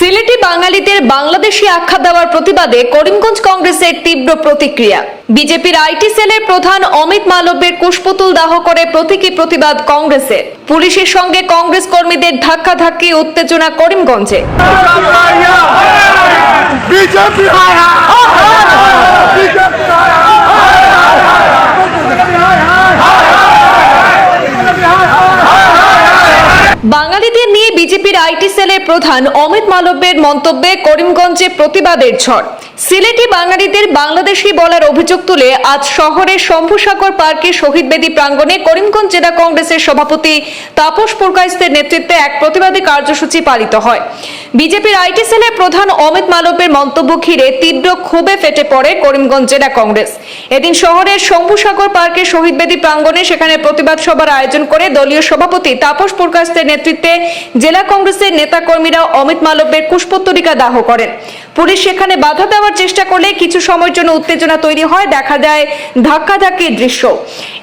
সিলেটি বাঙালিদের বাংলাদেশি আখ্যা দেওয়ার প্রতিবাদে করিমগঞ্জ কংগ্রেসের তীব্র প্রতিক্রিয়া। বিজেপির আইটি সেলের প্রধান অমিত মালব্যের কুশপুতুল দাহ করে প্রতীকী প্রতিবাদ কংগ্রেসের পুলিশের সঙ্গে কংগ্রেস কর্মীদের ধাক্কাধাক্কি উত্তেজনা করিমগঞ্জে। বাঙালিদের নিয়ে বিজেপির আইটি সেলের প্রধান অমিত মালব্যের মন্তব্যে করিমগঞ্জে প্রতিবাদের ঝড়। সিলেটি বাঙালিদের বাংলাদেশি বলার অভিযোগ তুলে আজ শহরের শম্ভুসাগর পার্কে শহীদ বেদী প্রাঙ্গণে করিমগঞ্জ জেলা কংগ্রেসের সভাপতি তাপস পুরকাইস্তের নেতৃত্বে এক প্রতিবাদী কার্যসূচি পালিত হয়। বিজেপির আইটি সেলের প্রধান অমিত মালবের মন্তব্য ঘিরে তীব্র ক্ষোভে ফেটে পড়ে করিমগঞ্জ জেলা কংগ্রেস। এদিন শহরের শম্ভুসাগর পার্কে শহীদ বেদী প্রাঙ্গণে সেখানে প্রতিবাদ সভার আয়োজন করে দলীয় সভাপতি তাপস পুরকাস্তের নেতৃত্বে জেলা কংগ্রেসের নেতাকর্মীরা অমিত মালব্যের কুশপুত্তরিকা দাহ করেন। পুলিশ সেখানে বাধা দেওয়ার চেষ্টা করলে কিছু সময়ের জন্য উত্তেজনা তৈরি হয়, দেখা যায় ধাক্কাধাক্কির দৃশ্য।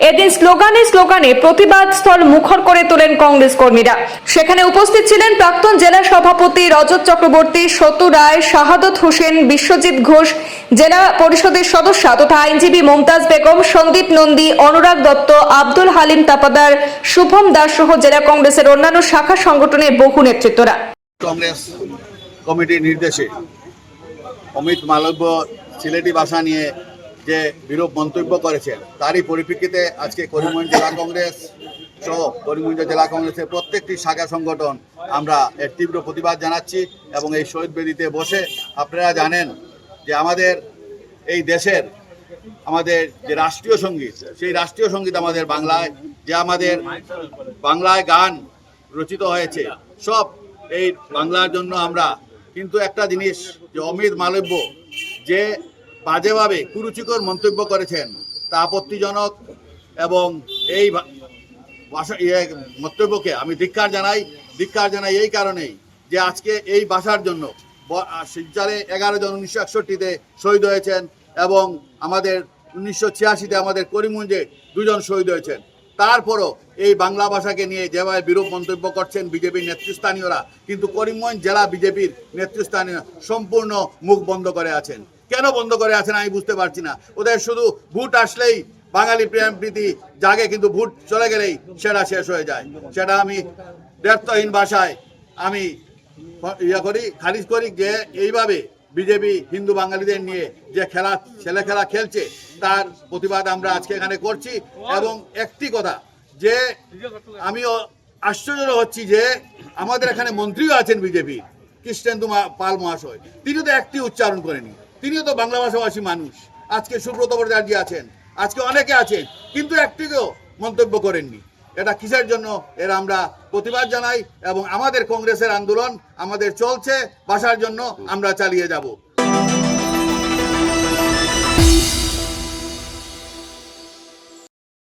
এদিন স্লোগানে স্লোগানে প্রতিবাদ স্থল মুখর করে তোলেন কংগ্রেস কর্মীরা। সেখানে উপস্থিত ছিলেন প্রাক্তন জেলা সভাপতি রজত চক্রবর্তী, সতু রায়, শাহাদত হোসেন, বিশ্বজিৎ ঘোষ, জেলা পরিষদের সদস্য তথা আইনজীবী মমতাজ বেগম, সন্দীপ নন্দী, অনুরাগ দত্ত, আব্দুল হালিম তাপাদার, শুভম দাস সহ জেলা কংগ্রেসের অন্যান্য শাখা সংগঠনের বহু নেতৃত্বরা। কংগ্রেস কমিটির নির্দেশে অমিত মালব্য সিলেটি ভাষা নিয়ে যে বিরূপ মন্তব্য করেছেন, তারই পরিপ্রেক্ষিতে আজকে করিমগঞ্জ জেলা কংগ্রেস সহ করিমগঞ্জ জেলা কংগ্রেসের প্রত্যেকটি শাখা সংগঠন আমরা এর তীব্র প্রতিবাদ জানাচ্ছি এবং এই শহীদ বেদিতে বসে আপনারা জানেন যে আমাদের এই দেশের আমাদের যে রাষ্ট্রীয় সংগীত, সেই রাষ্ট্রীয় সংগীত আমাদের বাংলায়, যে আমাদের বাংলায় গান রচিত হয়েছে, সব এই বাংলার জন্য আমরা কিন্তু একটা জিনিস যে অমিত মালব্য যে বাজেভাবে কুরুচিকর মন্তব্য করেছেন, তা আপত্তিজনক এবং এই মন্তব্যকে আমি ধিক্কার জানাই ধিক্কার জানাই এই কারণেই যে আজকে এই ভাষার জন্য শিলচরে এগারো জন উনিশশো একষট্টিতে শহীদ হয়েছেন এবং আমাদের উনিশশো ছিয়াশিতে আমাদের করিমগঞ্জে দুজন শহীদ হয়েছেন। তারপরও এই বাংলা ভাষাকে নিয়ে যেভাবে বিরূপ মন্তব্য করছেন বিজেপির নেতৃস্থানীয়রা, কিন্তু করিমগঞ্জ জেলা বিজেপির নেতৃস্থানীয় সম্পূর্ণ মুখ বন্ধ করে আছেন। কেন বন্ধ করে আছেন আমি বুঝতে পারছি না। ওদের শুধু ভোট আসলেই বাঙালি প্রেম প্রীতি জাগে, কিন্তু ভোট চলে গেলেই সেটা শেষ হয়ে যায়। সেটা আমি দ্ব্যর্থহীন ভাষায় আমি ইয়ে করি, খারিজ করি যে এইভাবে বিজেপি হিন্দু বাঙালিদের নিয়ে যে খেলা ছেলে খেলা খেলছে তার প্রতিবাদ আমরা আজকে এখানে করছি এবং একটি কথা, যে আমিও আশ্চর্য হচ্ছি যে আমাদের এখানে মন্ত্রীও আছেন বিজেপি, কৃষ্ণেন্দু পাল মহাশয়। তিনি তো একটি উচ্চারণ করেনি তিনিও তো বাংলা ভাষাভাষী মানুষ। আজকে সুব্রত ভট্টাচার্য আছেন, আজকে অনেকে আছেন, কিন্তু একটিকেও মন্তব্য করেননি। এটা কিসের জন্য? এর আমরা প্রতিবাদ জানাই এবং আমাদের কংগ্রেসের আন্দোলন আমাদের চলছে ভাষার জন্য আমরা চালিয়ে যাব।